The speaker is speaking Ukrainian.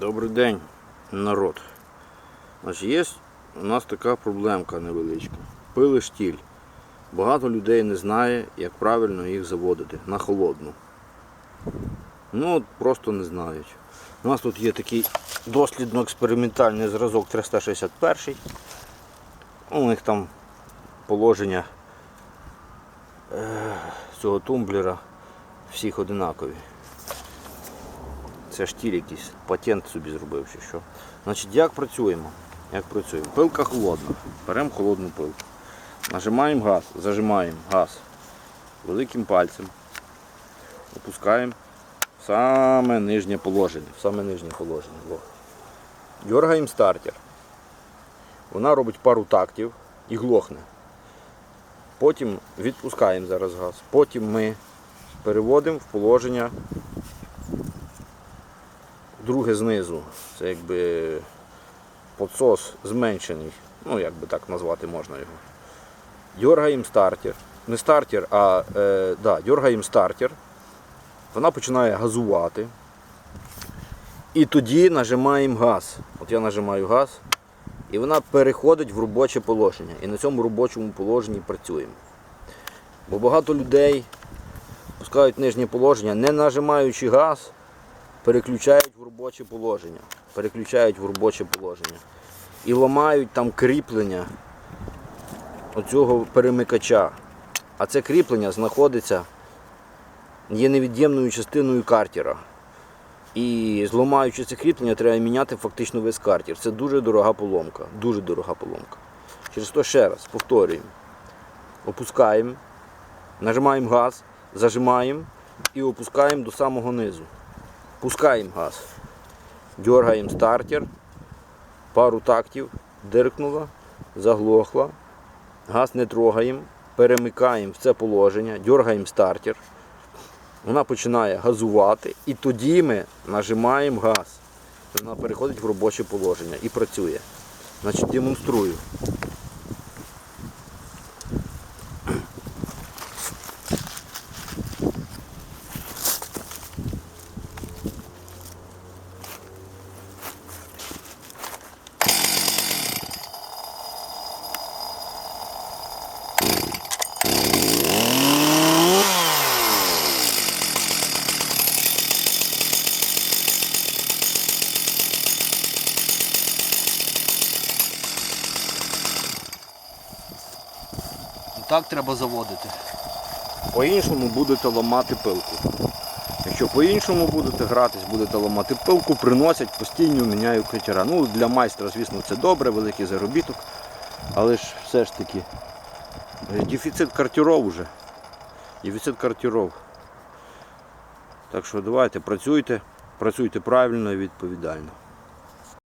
Добрий день, народ. Значить, є у нас така проблемка невеличка. Пили штіль. Багато людей не знає, як правильно їх заводити на холодну. Ну, просто не знають. У нас тут є такий дослідно-експериментальний зразок 361. У них там положення е, цього тумблера всіх одинакові. Це штіль якийсь, патент собі зробив чи що. Значить, як працюємо? Як працюємо? Пилка холодна. Беремо холодну пилку. Нажимаємо газ, зажимаємо газ великим пальцем. Опускаємо в саме нижнє положення. В саме нижнє положення. Дергаємо стартер. Вона робить пару тактів і глохне. Потім відпускаємо зараз газ. Потім ми переводимо в положення друге знизу. Це якби подсос зменшений. Ну, як би так назвати можна його. Дергаємо стартер. Не стартер, а е, да, дергаємо стартер. Вона починає газувати. І тоді нажимаємо газ. От я нажимаю газ. І вона переходить в робоче положення. І на цьому робочому положенні працюємо. Бо багато людей пускають нижнє положення, не нажимаючи газ, переключають робоче положення. Переключають в робоче положення. І ламають там кріплення оцього перемикача. А це кріплення знаходиться, є невід'ємною частиною картера. І зламаючи це кріплення, треба міняти фактично весь картер. Це дуже дорога поломка. Дуже дорога поломка. Через то ще раз повторюємо. Опускаємо, нажимаємо газ, зажимаємо і опускаємо до самого низу. Пускаємо газ. Дергаємо стартер, пару тактів, диркнула, заглохла. Газ не трогаємо, перемикаємо в це положення, дергаємо стартер. Вона починає газувати і тоді ми нажимаємо газ. Вона переходить в робоче положення і працює. Значить, демонструю. Так треба заводити. По-іншому будете ламати пилку. Якщо по-іншому будете гратись, будете ламати пилку, приносять постійно міняють критера. Ну, для майстра, звісно, це добре, великий заробіток. Але ж все ж таки дефіцит картеров уже. Дефіцит картеров. Так що давайте працюйте, працюйте правильно і відповідально.